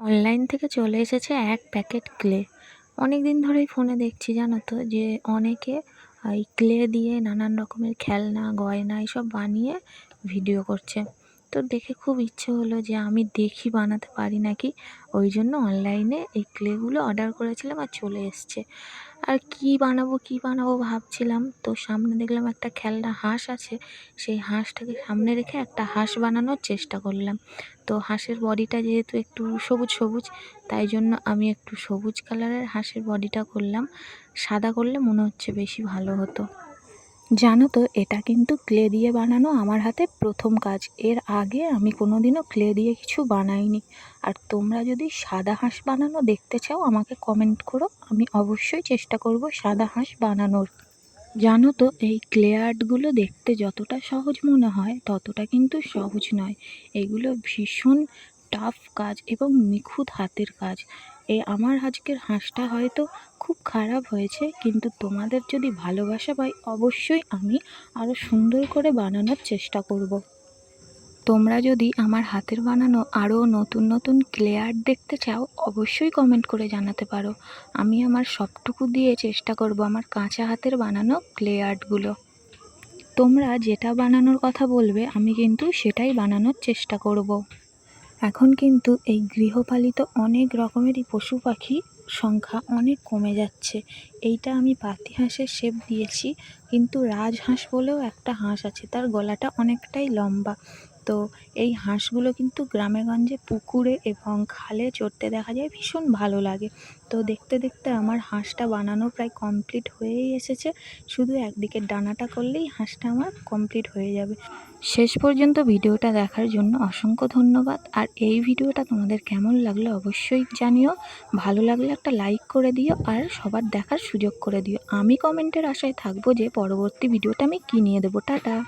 Online থেকে চলে এসেছে এক প্যাকেট ক্লে অনেক দিন ধরেই ফোনে দেখছি, জানো তো, যে অনেকে এই ক্লে দিয়ে নানান রকমের খেলনা, গয়না এসব বানিয়ে ভিডিও করছে। তো দেখে খুব ইচ্ছে হলো যে আমি দেখি বানাতে পারি নাকি। ওই জন্য অনলাইনে এই ক্লেগুলো অর্ডার করেছিলাম আর চলে এসছে। আর কী বানাবো কী বানাবো ভাবছিলাম। তো সামনে দেখলাম একটা খেলনা হাঁস আছে। সেই হাঁসটাকে সামনে রেখে একটা হাঁস বানানোর চেষ্টা করলাম। তো হাঁসের বডিটা যেহেতু একটু সবুজ সবুজ, তাই জন্য আমি একটু সবুজ কালারের হাঁসের বডিটা করলাম। সাদা করলে মনে হচ্ছে বেশি ভালো হতো। জানো তো, এটা কিন্তু ক্লে দিয়ে বানানো আমার হাতে প্রথম কাজ। এর আগে আমি কোনো দিনও ক্লে দিয়ে কিছু বানাইনি। আর তোমরা যদি সাদা হাঁস বানানো দেখতে চাও, আমাকে কমেন্ট করো। আমি অবশ্যই চেষ্টা করব সাদা হাঁস বানানোর। জানো তো, এই ক্লে আর্টগুলো দেখতে যতটা সহজ মনে হয়, ততটা কিন্তু সহজ নয়। এগুলো ভীষণ টাফ কাজ এবং নিখুঁত হাতের কাজ। এ আমার আজকের হাঁসটা হয়তো খুব খারাপ হয়েছে, কিন্তু তোমাদের যদি ভালোবাসা পাই, অবশ্যই আমি আরও সুন্দর করে বানানোর চেষ্টা করব। তোমরা যদি আমার হাতের বানানো আরও নতুন নতুন ক্লেয়ার দেখতে চাও, অবশ্যই কমেন্ট করে জানাতে পারো। আমি আমার সবটুকু দিয়ে চেষ্টা করব আমার কাঁচা হাতের বানানো ক্লে আর্টগুলো তোমরা যেটা বানানোর কথা বলবে, আমি কিন্তু সেটাই বানানোর চেষ্টা করব। এখন কিন্তু এই গৃহপালিত অনেক রকমেরই পশু পাখি সংখ্যা অনেক কমে যাচ্ছে। এইটা আমি পাতি হাঁসের শেপ দিয়েছি, কিন্তু রাজহাঁস বলেও একটা হাঁস আছে, তার গলাটা অনেকটাই লম্বা। তো এই হাঁসগুলো কিন্তু গ্রামেগঞ্জে পুকুরে এবং খালে চড়তে দেখা যায় ভীষণ ভালো লাগে। তো দেখতে দেখতে আমার হাঁসটা বানানো প্রায় কমপ্লিট হয়েই এসেছে। শুধু একদিকের ডানাটা করলেই হাঁসটা আমার কমপ্লিট হয়ে যাবে। শেষ পর্যন্ত ভিডিওটা দেখার জন্য অসংখ্য ধন্যবাদ। আর এই ভিডিওটা তোমাদের কেমন লাগল অবশ্যই জানিও। ভালো লাগলে একটা লাইক করে দিও আর সবার দেখার সুযোগ করে দিও। আমি কমেন্টের আশায় থাকব যে পরবর্তী ভিডিওটা আমি কী নিয়ে দেবো। টাটা!